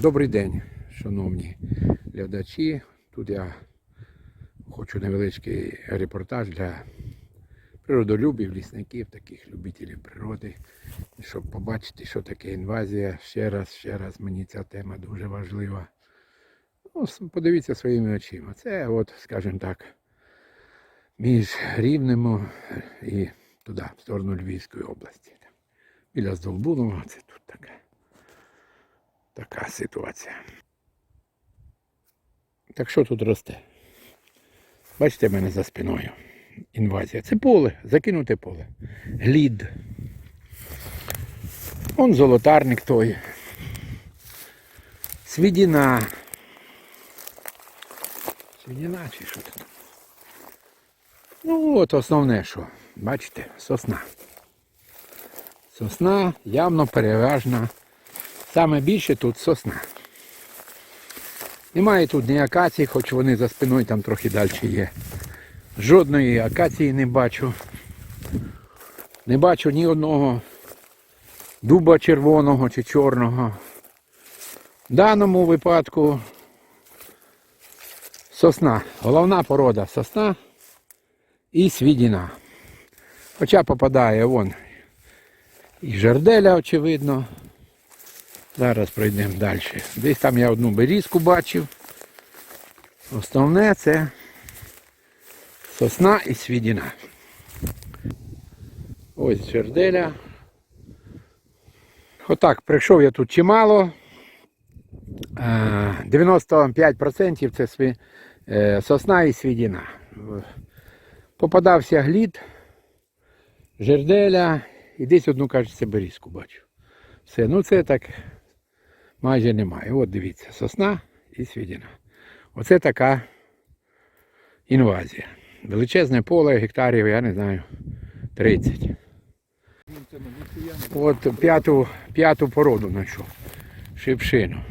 Добрий день, шановні глядачі. Тут я хочу невеличкий репортаж для природолюбів, лісників, таких любителів природи, щоб побачити, що таке інвазія. Ще раз, ще раз, мені ця тема дуже важлива. Ну, подивіться своїми очима. Це, от, скажімо так, між Рівнем і туди, в сторону Львівської області. Біля Здолбунова, це тут таке. Така ситуація. Так що тут росте? Бачите мене за спиною. Інвазія. Це поле, закинуте поле. Глід. Он золотарник той. Свідіна. Свідіна чи що там? Ну, от основне, що. Бачите, сосна. Сосна явно переважна. Саме більше тут сосна. Немає тут ні акації, хоч вони за спиною там трохи далі є. Жодної акації не бачу. Не бачу ні одного дуба червоного чи чорного. В даному випадку сосна. Головна порода сосна і свідіна. Хоча попадає вон і жерделя, очевидно. Зараз пройдемо далі. Десь там я одну берізку бачив. Основне це сосна і свідіна. Ось жерделя. Отак, прийшов я тут чимало. Е, 95% це сві- е, сосна і свідіна. Попадався глід, жерделя і десь одну, кажеться, берізку бачу. Все, ну це так майже немає. От дивіться, сосна і свідіна. Оце така інвазія. Величезне поле, гектарів, я не знаю, 30. От п'яту, п'яту породу знайшов. Шипшину.